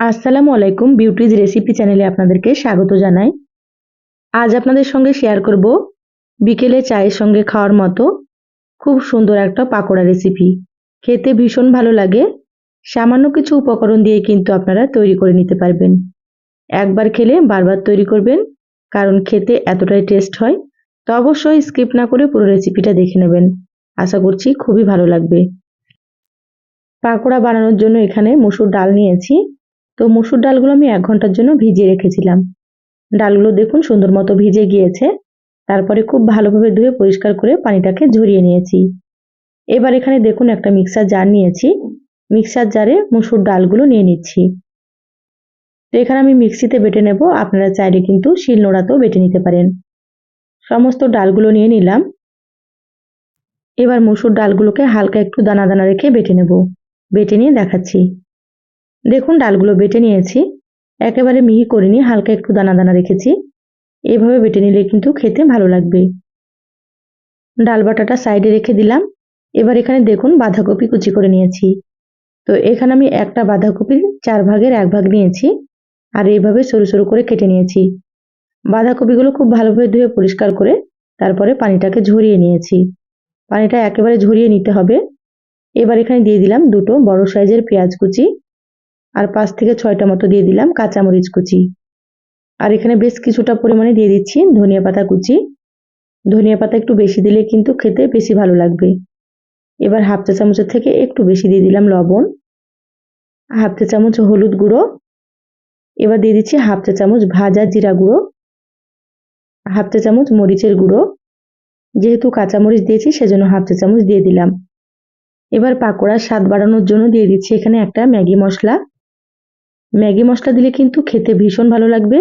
আসসালামু আলাইকুম beauties recipe চ্যানেলে আপনাদেরকে স্বাগত জানাই। আজ আপনাদের সঙ্গে শেয়ার করব বিকেলে চায়ের সঙ্গে খাওয়ার মতো খুব সুন্দর একটা পাকোড়া রেসিপি খেতে ভীষণ ভালো লাগে। সামান্য কিছু উপকরণ দিয়ে কিন্তু আপনারা তৈরি করে নিতে পারবেন। একবার খেলে বারবার তৈরি করবেন, কারণ খেতে এতটাই টেস্ট হয়। তো অবশ্যই স্কিপ না করে পুরো রেসিপিটা দেখে নেবেন। আশা করছি খুবই ভালো লাগবে। পাকোড়া বানানোর জন্য এখানে মসুর ডাল নিয়েছি। তো মসুর ডালগুলো আমি এক ঘণ্টার জন্য ভিজিয়ে রেখেছিলাম। ডালগুলো দেখুন সুন্দর মতো ভিজে গিয়েছে। তারপরে খুব ভালোভাবে ধুয়ে পরিষ্কার করে পানিটাকে ঝরিয়ে নিয়েছি। এবার এখানে দেখুন একটা মিক্সার জার নিয়েছি। মিক্সার জারে মসুর ডালগুলো নিয়ে নিচ্ছি। তো এখানে আমি মিক্সিতে বেটে নেব। আপনারা চাইলে কিন্তু শিল নোড়াতেও বেটে নিতে পারেন। সমস্ত ডালগুলো নিয়ে নিলাম। এবার মসুর ডালগুলোকে হালকা একটু দানা দানা রেখে বেটে নেব। বেটে নিয়ে দেখাচ্ছি। দেখুন, ডালগুলো বেটে নিয়েছি। একেবারে মিহি করিনি হালকা একটু দানা দানা রেখেছি। এভাবে বেটে নিলে কিন্তু খেতে ভালো লাগবে। ডাল বাটাটা সাইডে রেখে দিলাম। এবার এখানে দেখুন, বাঁধাকপি কুচি করে নিয়েছি। তো এখানে আমি একটা বাঁধাকপির চার ভাগের এক ভাগ নিয়েছি আর এইভাবে সরু সরু করে কেটে নিয়েছি। বাঁধাকপিগুলো খুব ভালোভাবে ধুয়ে পরিষ্কার করে তারপরে পানিটাকে ঝরিয়ে নিয়েছি। পানিটা একেবারে ঝরিয়ে নিতে হবে। এবার এখানে দিয়ে দিলাম দুটো বড় সাইজের পেঁয়াজ কুচি। আর পাঁচ থেকে ছয়টা মতো দিয়ে দিলাম কাঁচামরিচ কুচি। আর এখানে বেশ কিছুটা পরিমাণে দিয়ে দিচ্ছি ধনিয়া পাতা কুচি। ধনিয়া পাতা একটু বেশি দিলে কিন্তু খেতে বেশি ভালো লাগবে। এবার হাফ চা চামচের থেকে একটু বেশি দিয়ে দিলাম লবণ। হাফ চা চামচ হলুদ গুঁড়ো। এবার দিয়ে দিচ্ছি হাফ চা চামচ ভাজা জিরা গুঁড়ো। হাফ চা চামচ মরিচের গুঁড়ো। যেহেতু কাঁচামরিচ দিয়েছি, সেজন্য হাফ চা চামচ দিয়ে দিলাম। এবার পাকোড়ার স্বাদ বাড়ানোর জন্য দিয়ে দিচ্ছি এখানে একটা ম্যাগি মশলা। ম্যাগি মশলা দিলে কিন্তু খেতে ভীষণ ভালো লাগবে।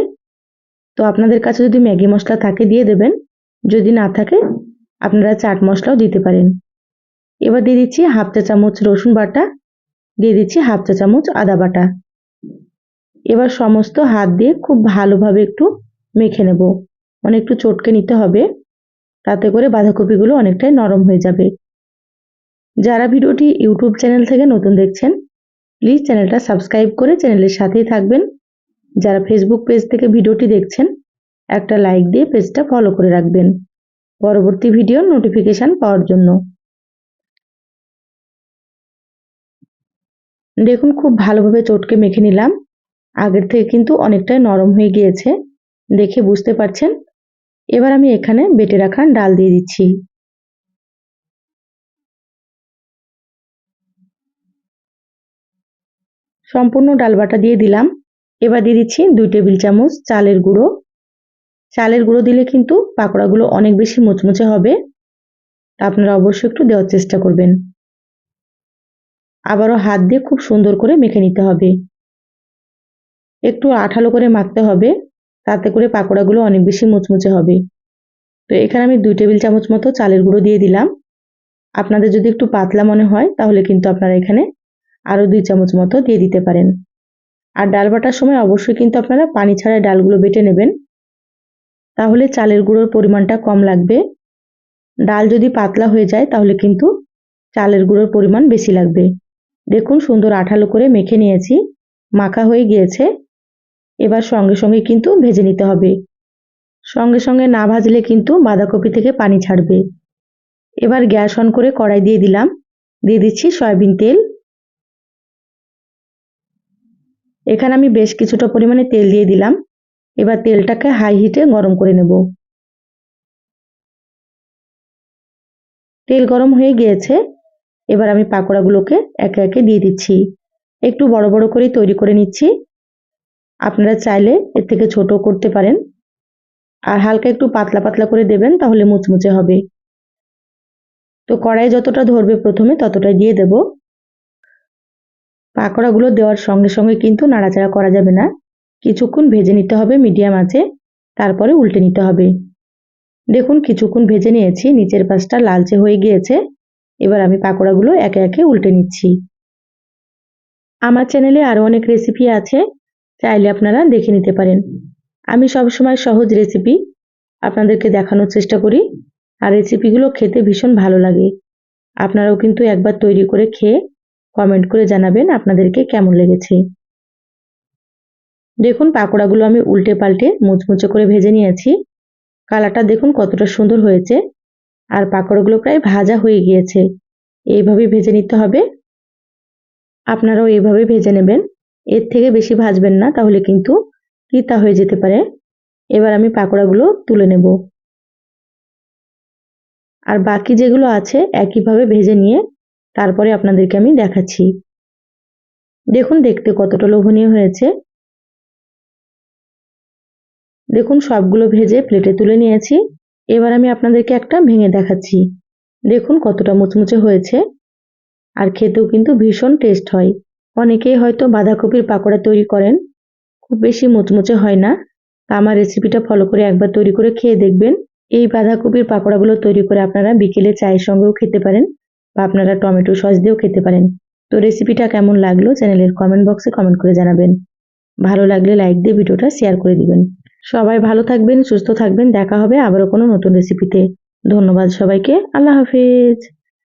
তো আপনাদের কাছে যদি ম্যাগি মশলা থাকে দিয়ে দেবেন। যদি না থাকে, আপনারা চাট মশলাও দিতে পারেন। এবার দিয়ে দিচ্ছি হাফ চা চামচ রসুন বাটা, দিয়ে দিচ্ছি হাফ চা চামচ আদা বাটা। এবার সমস্ত হাত দিয়ে খুব ভালোভাবে একটু মেখে নেব। মানে একটু চটকে নিতে হবে। তাতে করে বাঁধাকপিগুলো অনেকটাই নরম হয়ে যাবে। যারা ভিডিওটি ইউটিউব চ্যানেল থেকে নতুন দেখছেন প্লিজ চ্যানেলটা সাবস্ক্রাইব করে চ্যানেলের সাথেই থাকবেন। যারা ফেসবুক পেজ থেকে ভিডিওটি দেখছেন, একটা লাইক দিয়ে পেজটা ফলো করে রাখবেন। পরবর্তী ভিডিওর নোটিফিকেশান পাওয়ার জন্য। দেখুন, খুব ভালোভাবে চটকে মেখে নিলাম। আগের থেকে কিন্তু অনেকটাই নরম হয়ে গিয়েছে। দেখে বুঝতে পারছেন? এবার আমি এখানে বেটে রাখা ডাল দিয়ে দিচ্ছি। সম্পূর্ণ ডাল বাটা দিয়ে দিলাম। এবার দিয়ে দিচ্ছি দুই টেবিল চামচ চালের গুঁড়ো। চালের গুঁড়ো দিলে কিন্তু পাকোড়াগুলো অনেক বেশি মুচমুচে হবে। আপনারা অবশ্যই একটু দেওয়ার চেষ্টা করবেন। আবারও হাত দিয়ে খুব সুন্দর করে মেখে নিতে হবে। একটু আঠালো করে মাখতে হবে, তাতে করে পাকোড়াগুলো অনেক বেশি মুচমুচে হবে। তো এখানে আমি দুই টেবিল চামচ মতো চালের গুঁড়ো দিয়ে দিলাম। আপনাদের যদি একটু পাতলা মনে হয়, তাহলে কিন্তু আপনারা এখানে আরও দুই চামচ মতো দিয়ে দিতে পারেন। আর ডাল বাটার সময় অবশ্যই কিন্তু আপনারা পানি ছাড়া ডালগুলো বেটে নেবেন। তাহলে চালের গুঁড়োর পরিমাণটা কম লাগবে। ডাল যদি পাতলা হয়ে যায়, তাহলে কিন্তু চালের গুঁড়োর পরিমাণ বেশি লাগবে। দেখুন সুন্দর আঠালো করে মেখে নিয়েছি, মাখা হয়ে গিয়েছে। এবার সঙ্গে সঙ্গে কিন্তু ভেজে নিতে হবে। সঙ্গে সঙ্গে না ভাজলে কিন্তু বাঁধাকপি থেকে পানি ছাড়বে। এবার গ্যাস অন করে কড়াই দিয়ে দিলাম। দিয়ে দিচ্ছি সয়াবিন তেল। এখানে আমি বেশ কিছুটা পরিমাণে তেল দিয়ে দিলাম। এবার তেলটাকে হাই হিটে গরম করে নেব। তেল গরম হয়ে গিয়েছে। এবার আমি পাকোড়াগুলোকে একে একে দিয়ে দিচ্ছি। একটু বড় বড় করে তৈরি করে নিচ্ছি। আপনারা চাইলে এর থেকে ছোট করতে পারেন। আর হালকা একটু পাতলা পাতলা করে দেবেন তাহলে মুচমুচে হবে। তো কড়াই যতটা ধরবে প্রথমে ততটাই দিয়ে দেব। পাকোড়াগুলো দেওয়ার সঙ্গে সঙ্গে কিন্তু নাড়াচাড়া করা যাবে না। কিছুক্ষণ ভেজে নিতে হবে মিডিয়াম আছে তারপরে উল্টে নিতে হবে। দেখুন, কিছুক্ষণ ভেজে নিয়েছি, নিচের পাশটা লালচে হয়ে গিয়েছে। এবার আমি পাকোড়াগুলো একে একে উল্টে নিচ্ছি। আমার চ্যানেলে আরও অনেক রেসিপি আছে, চাইলে আপনারা দেখে নিতে পারেন। আমি সবসময় সহজ রেসিপি আপনাদেরকে দেখানোর চেষ্টা করি, আর রেসিপিগুলো খেতে ভীষণ ভালো লাগে। আপনারাও কিন্তু একবার তৈরি করে খেয়ে কমেন্ট করে জানাবেন আপনাদেরকে কেমন লেগেছে। দেখুন, পাকোড়াগুলো আমি উল্টে পাল্টে মুচমুচে করে ভেজে নিয়েছি। কালারটা দেখুন কতটা সুন্দর হয়েছে। আর পাকোড়াগুলো প্রায় ভাজা হয়ে গিয়েছে। এইভাবেই ভেজে নিতে হবে। আপনারাও এইভাবে ভেজে নেবেন। এর থেকে বেশি ভাজবেন না, তাহলে কিন্তু তিতা হয়ে যেতে পারে। এবার আমি পাকোড়াগুলো তুলে নেব। আর বাকি যেগুলো আছে, একইভাবে ভেজে নিয়ে তারপরে আপনাদেরকে আমি দেখাচ্ছি। দেখুন দেখতে কতটা লোভনীয় হয়েছে। দেখুন সবগুলো ভেজে প্লেটে তুলে নিয়েছি। এবার আমি আপনাদেরকে একটা ভেঙে দেখাচ্ছি। দেখুন কতটা মুচমুচে হয়েছে। আর খেতেও কিন্তু ভীষণ টেস্ট হয়। অনেকেই হয়তো বাঁধাকপির পাকোড়া তৈরি করেন। খুব বেশি মুচমুচে হয় না। আমার রেসিপিটা ফলো করে একবার তৈরি করে খেয়ে দেখবেন। এই বাঁধাকপির পাকোড়াগুলো তৈরি করে আপনারা বিকেলে চায়ের সঙ্গেও খেতে পারেন। বা আপনারা টমেটো সস দিয়েও খেতে পারেন। তো রেসিপিটা কেমন লাগল চ্যানেলের কমেন্ট বক্সে কমেন্ট করে জানাবেন। ভালো লাগলে লাইক দিয়ে ভিডিওটা শেয়ার করে দিবেন। সবাই ভালো থাকবেন, সুস্থ থাকবেন। দেখা হবে আবারও কোনো নতুন রেসিপিতে ধন্যবাদ সবাইকে। আল্লাহ হাফিজ।